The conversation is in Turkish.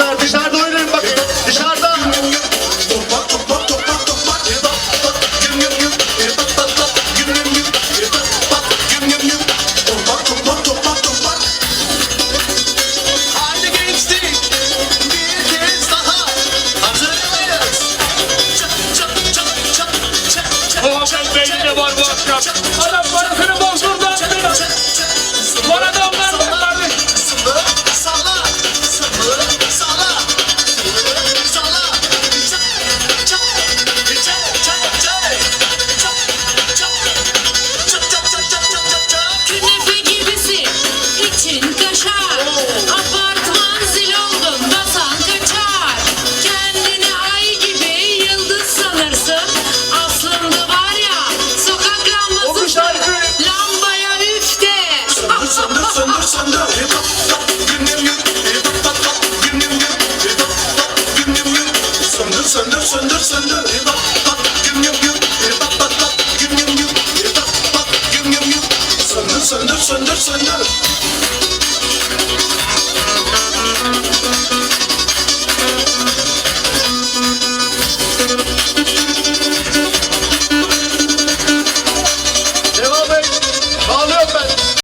çocuklar dışarıda oynayın bakın dışarıda. Adam söndür söndür söndür. Bir bak bak güm güm güm. Bir bak bak bak güm güm güm. Bir bak bak güm güm güm. Söndür söndür söndür söndür.